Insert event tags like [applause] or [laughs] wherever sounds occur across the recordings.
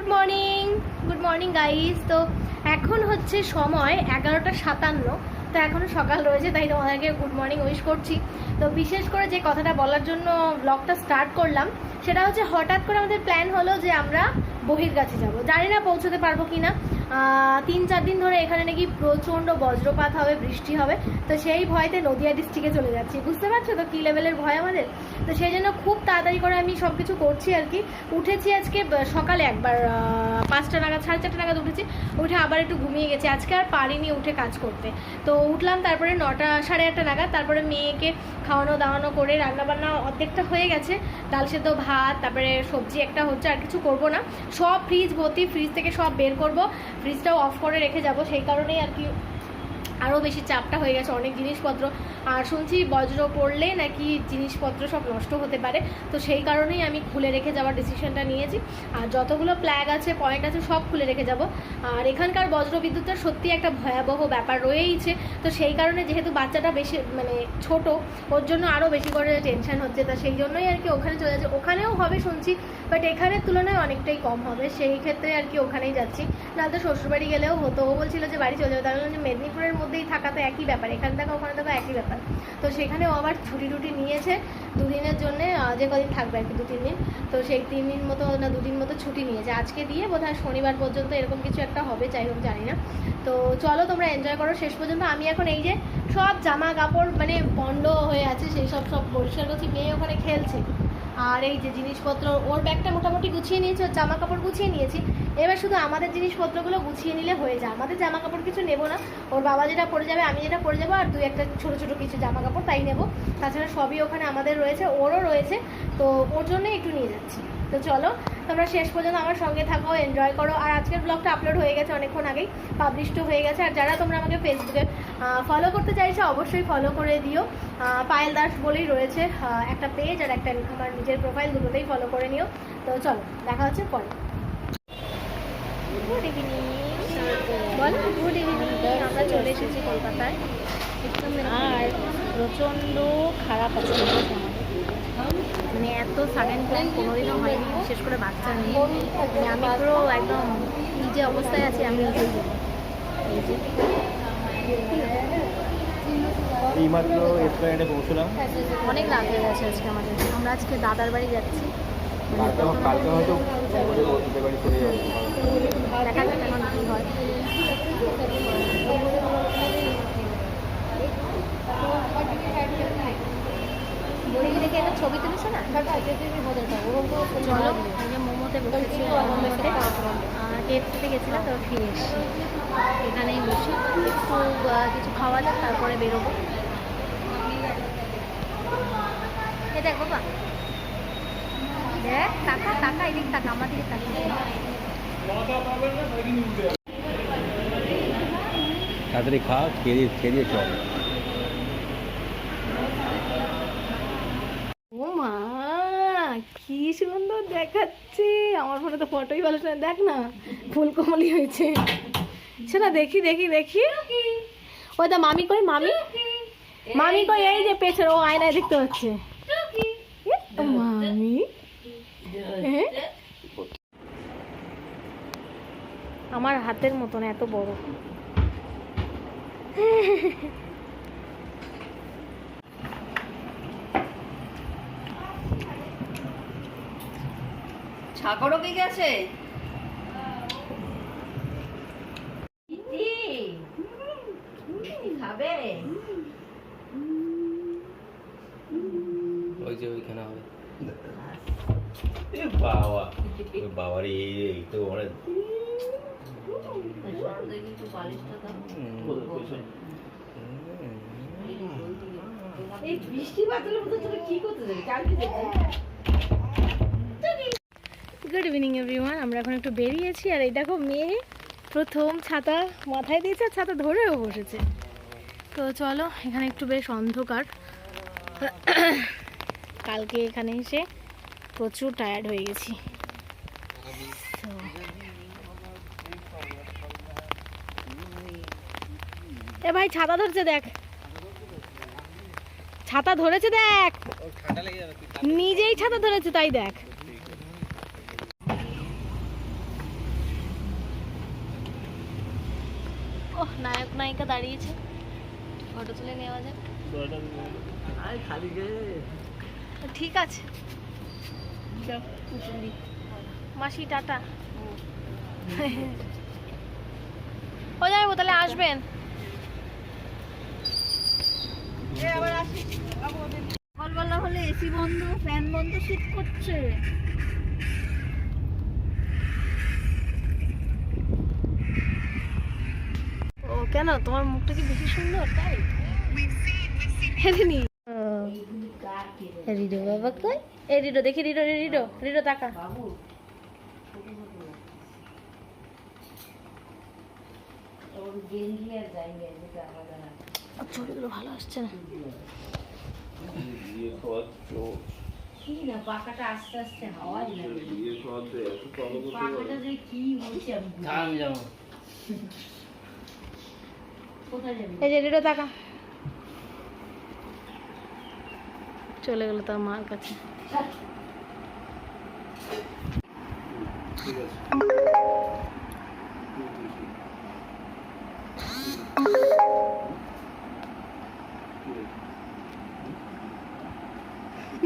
Good morning good morning guys তো এখন হচ্ছে সময় এগারোটা সাতান্ন। তো এখনও সকাল রয়েছে, তাই তোমাদেরকে গুড মর্নিং উইশ করছি। তো বিশেষ করে যে কথাটা বলার জন্য ব্লগটা স্টার্ট করলাম, সেটা হচ্ছে হঠাৎ করে আমাদের প্ল্যান হলো যে আমরা বহির কাছে যাব। জানি না পৌঁছতে পারব কি না তিন চার দিন ধরে এখানে নাকি প্রচণ্ড বজ্রপাত হবে, বৃষ্টি হবে। তো সেই ভয়তে নদিয়া ডিস্ট্রিক্টে চলে যাচ্ছি। বুঝতে পারছ তো কী লেভেলের ভয় আমাদের? তো সেই জন্য খুব তাড়াতাড়ি করে আমি সব কিছু করছি আর কি। উঠেছি আজকে সকালে একবার পাঁচটা নাগাদ, সাড়ে চারটে নাগাদ উঠেছি। উঠে আবার একটু ঘুমিয়ে গেছি। আজকে আর পারিনি উঠে কাজ করতে। তো উঠলাম তারপরে নটা, সাড়ে আটটা নাগাদ। তারপরে মেয়েকে খাওয়ানো দাওয়ানো করে রান্নাবান্না অর্ধেকটা হয়ে গেছে। ডাল সেদ্ধ, ভাত, তারপরে সবজি একটা হচ্ছে, আর কিছু করব না। সব ফ্রিজ ভর্তি ফ্রিজ থেকে সব বের করব। ফ্রিজটাও অফ করে রেখে যাব। সেই কারণেই আর কি আরও বেশি চাপটা হয়ে গেছে অনেক জিনিসপত্র। আর শুনছি বজ্র পড়লে নাকি জিনিসপত্র সব নষ্ট হতে পারে। তো সেই কারণেই আমি খুলে রেখে যাওয়ার ডিসিশনটা নিয়েছি। আর যতগুলো প্ল্যাগ আছে পয়েন্ট আছে, সব খুলে রেখে যাব। আর এখানকার বজ্র বিদ্যুতের সত্যি একটা ভয়াবহ ব্যাপার রয়েইছে। তো সেই কারণে যেহেতু বাচ্চাটা বেশি মানে ছোট, ওর জন্য আরও বেশি করে টেনশন হচ্ছে। তা সেই জন্যই আর কি ওখানে চলে যাচ্ছে। ওখানেও হবে শুনছি বাট এখানের তুলনায় অনেকটাই কম হবে। সেই ক্ষেত্রে আর কি ওখানেই যাচ্ছি। নাহলে তো শ্বশুরবাড়ি গেলেও হতো। ও বলছিল যে বাড়ি চলে যাবে তাহলে বললাম যে মেদিনীপুরের মধ্যেই থাকা তো একই ব্যাপার। এখান থেকে, ওখানে থাকা একই ব্যাপার। তো সেখানেও আবার ছুটি টুটি নিয়েছে। দুদিনের জন্য যে কদিন থাকবে আর কি, দু, তিন দিন। তো সেই তিন দিন মতো না দুদিন মতো ছুটি নিয়েছে। আজকে দিয়ে বোধহয় শনিবার পর্যন্ত এরকম কিছু একটা হবে, যাই হোক, জানি না। তো চলো তোমরা এনজয় করো। শেষ পর্যন্ত আমি এখন এই যে সব জামা কাপড় মানে বন্ধ হয়ে আছে, সেই সব সব পরিষ্কার করছি মেয়ে ওখানে খেলছে। আর এই যে জিনিসপত্র, ওর ব্যাগটা মোটামুটি গুছিয়ে নিয়েছি, ওর জামা কাপড় গুছিয়ে নিয়েছি। এবার শুধু আমাদের জিনিসপত্রগুলো গুছিয়ে নিলে হয়ে যায়। আমাদের জামা কাপড় কিছু নেব না। ওর বাবা যেটা পরে যাবে, আমি যেটা পরে যাব, আর দুই একটা ছোটো ছোটো কিছু জামা কাপড় তাই নেব। তাছাড়া সবই ওখানে আমাদের রয়েছে, ওরও রয়েছে। তো ওর জন্যই একটু নিয়ে যাচ্ছি। তো চলো, তোমরা শেষ পর্যন্ত আমার সঙ্গে থাকো এনজয় করো। আর আজকের ব্লগটা আপলোড হয়ে গেছে অনেকক্ষণ আগেই পাবলিশড হয়ে গেছে। আর যারা তোমরা আমাকে ফেসবুকে ফলো করতে চাইছো, অবশ্যই ফলো করে দিও। পায়েল দাস বলেই রয়েছে একটা পেজ আর একটা আমার নিজের প্রোফাইল দুটোতেই ফলো করে নিও। তো চলো, দেখা হচ্ছে পরে। গুড ইভিনিং বল গুড ইভিনিং আমরা চলে এসেছি কলকাতায়। আর প্রচণ্ড খারাপ আছে। মানে এত সাডেন প্ল্যান কোনোদিনও হয়নি বিশেষ করে বাচ্চা নিয়ে। মানে আমি পুরো একদম যে অবস্থায় আছি আমি নিজেই এই যে এইমাত্র এসপ্ল্যানেডে পৌঁছলাম। অনেক রাত হয়ে গেছে আজকে আমাদের। আমরা আজকে দাদার বাড়ি যাচ্ছি। কালকে হয়তো দেখা যাক এখন কী হয় বড়ি দেখে একটা ছবি তুলেছো না চলো মোমোতে বসেছি গেছিলাম তো ফিরে এসেছি। এখানেই বসে। একটু কিছু খাওয়া যাক তারপরে বেরোবো। এ দেখ বাবা। দেখ টাকা টাকা এদিক টাকা আমার দিকে তাড়াতাড়ি খা খেয়ে খেয়ে চল ও মা কি সুন্দর দেখাচ্ছে। আমার ফোনে তো ফটোই ভালো না দেখ না, ফুলকমলি হয়েছে। সেটা দেখি দেখি দেখি। ওই দা মামি কই, মামি? মামি কই, এই যে পেছনে, ও আয়নায় দেখতে পাচ্ছে। মামি? আমার হাতের মতন, এত বড়। সাগরও কি গেছে? খাবে। ওই যে ওইখানে হবে। বাবা ওই বাবার এই তো অনেক এই বৃষ্টি বাদলের তুমি কি করতে যাবে? কার কি দেখবে গুড ইভিনিং এভরিওয়ান আমরা এখন একটু বেরিয়েছি, আর এই দেখো মেয়ে প্রথম ছাতা মাথায় দিয়েছে, আর ছাতা ধরেও বসেছে। তো চলো, এখানে একটু বেশ অন্ধকার। কালকে এখানে এসে প্রচুর টায়ার্ড হয়ে গেছি। এ ভাই, ছাতা ধরছে, দেখ। ছাতা ধরেছে, দেখ। নিজেই ছাতা ধরেছে, তাই দেখ। ও নায়ক নায়িকা দাঁড়িয়েছে। ফটো তুলে নেওয়া যাক। ঠিক আছে। মাসি টাটা। ও যাব তাহলে আসবেন? সকালবেলা হলে এসি বন্ধ ফ্যান বন্ধ শীত করছে ও কেন? তোমার মুখটা কি বেশি সুন্দর? তাই? হেরিনি রিডো বাবা কই? এ রিডো দেখি রিডো রিডো রিডো তাকা। ছবিগুলো ভালো আসছে না। পাখাটা যে কি হচ্ছে [laughs] আমি বুঝি- কোথায় যাবি এই যে তাকা। চলে গেল তার মার কাছে। ঠিক আছে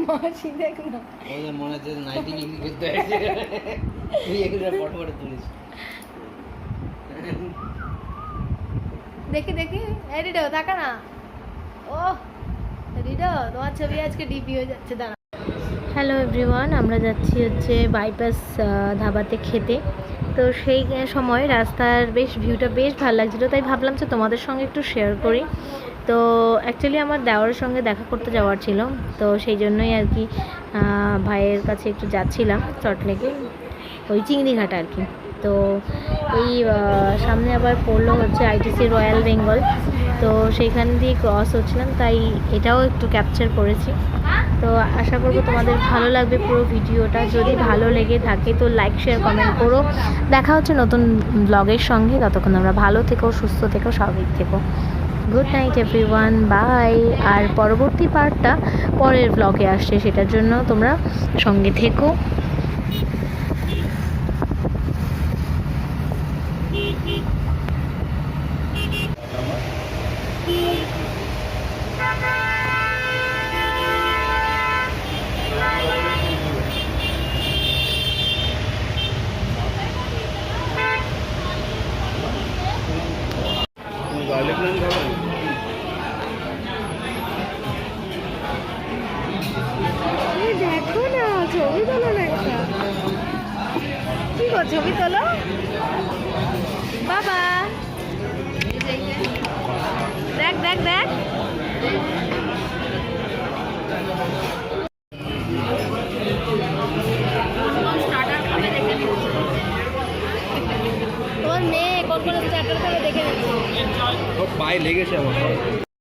মাসি দেখ না। মনে হচ্ছে নাইটি হয়েছে তুই এগুলো ফটো ফটো তুলিস। দেখি দেখি। এই রিডো তাকা না। ও রিডো, তোমার ছবি আজকে ডিপি হয়ে যাচ্ছে দাঁড়া হ্যালো এভরিওয়ান আমরা যাচ্ছি হচ্ছে বাইপাস ধাবাতে খেতে। তো সেই সময় রাস্তার বেশ ভিউটা বেশ ভালো লাগছিল, তাই ভাবলাম যে তোমাদের সঙ্গে একটু শেয়ার করি। তো অ্যাকচুয়ালি আমার দেওয়ারের সঙ্গে দেখা করতে যাওয়ার ছিল, তো সেই জন্যই আর কি ভাইয়ের কাছে একটু যাচ্ছিলাম চটলেকে ওই চিংড়িঘাট আর কি। তো এই সামনে আবার পড়ল হচ্ছে আইটিসি রয়্যাল বেঙ্গল তো সেইখান দিয়ে ক্রস হচ্ছিলাম, তাই এটাও একটু ক্যাপচার করেছি। তো আশা করব তোমাদের ভালো লাগবে পুরো ভিডিওটা। যদি ভালো লেগে থাকে তো লাইক শেয়ার কমেন্ট করো। দেখা হচ্ছে নতুন ব্লগের সঙ্গে। ততক্ষণ আমরা ভালো থেকো, সুস্থ থেকো, স্বাভাবিক থেকো। গুড নাইট এভরিওয়ান বাই আর পরবর্তী পার্টটা পরের ব্লগে আসছে, সেটার জন্য তোমরা সঙ্গে থেকো গার্লিক নান খাবেন দেখো না ছবি তোলো না একটা কি গো ছবি তোলো। বাবা। দেখ দেখ দেখ। তোমার মেয়ে কোন কোন স্টার্টার করে দেখে নিচ্ছি পায়ে লেগেছে আমার।